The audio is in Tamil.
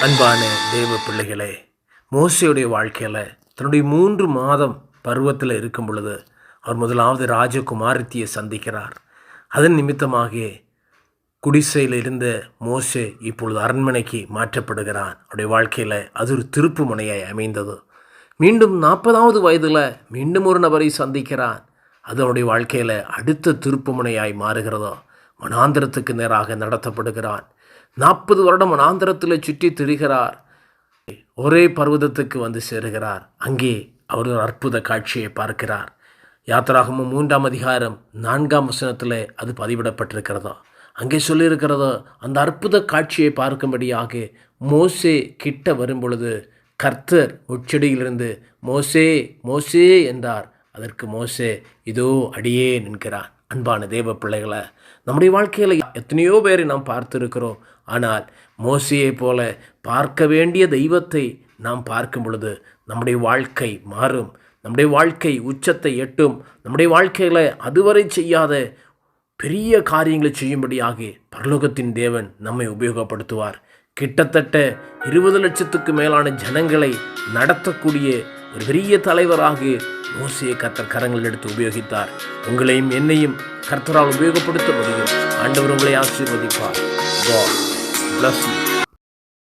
அன்பான தேவ பிள்ளைகளே மோசையுடைய வாழ்க்கையில் தன்னுடைய மூன்று மாதம் பருவத்தில் இருக்கும் பொழுது அவர் முதலாவது ராஜகுமாரத்தியை சந்திக்கிறார். அதன் நிமித்தமாக குடிசையில் இருந்த மோசே இப்பொழுது அரண்மனைக்கு மாற்றப்படுகிறான். அவருடைய வாழ்க்கையில் அது ஒரு திருப்பு முனையாய் அமைந்தது. மீண்டும் நாற்பதாவது வயதில் மீண்டும் ஒரு நபரை சந்திக்கிறான். அது அவருடைய வாழ்க்கையில் அடுத்த திருப்பு முனையாய் மாறுகிறதோ மனாந்திரத்துக்கு நேராக நடத்தப்படுகிறான். நாற்பது வருடம் மனாந்திரத்தில் சுற்றி திரிகிறார். ஒரே பர்வதத்துக்கு வந்து சேருகிறார். அங்கே அவர் ஒரு அற்புத காட்சியை பார்க்கிறார். யாத்திராகமும் மூன்றாம் அதிகாரம் நான்காம் வசனத்தில் அது பதிவிடப்பட்டிருக்கிறதோ? அங்கே சொல்லியிருக்கிறதோ அந்த அற்புத காட்சியை பார்க்கும்படியாக மோசே கிட்ட வரும்பொழுது கர்த்தர் உச்சடியிலிருந்து மோசே மோசே என்றார். அதற்கு மோசே இதோ அடியே நின்கிறான் அன்பான தேவ பிள்ளைகளை நம்முடைய வாழ்க்கையில் எத்தனையோ பேரை நாம் பார்த்துருக்கிறோம். ஆனால் மோசியை போல பார்க்க வேண்டிய தெய்வத்தை நாம் பார்க்கும் பொழுது நம்முடைய வாழ்க்கை மாறும். நம்முடைய வாழ்க்கை உச்சத்தை எட்டும். நம்முடைய வாழ்க்கையில் அதுவரை செய்யாத பெரிய காரியங்களை செய்யும்படியாக பரலோகத்தின் தேவன் நம்மை உபயோகப்படுத்துவார். கிட்டத்தட்ட இருபது லட்சத்துக்கு மேலான ஜனங்களை நடத்தக்கூடிய ஒரு பெரிய தலைவராக மோசையை கத்தர் கரங்கள் எடுத்து உபயோகித்தார். உங்களையும் என்னையும் கர்த்தரால் உபயோகப்படுத்த முடியும். ஆண்டவர் உங்களை ஆசீர்வதிப்பார். God bless you.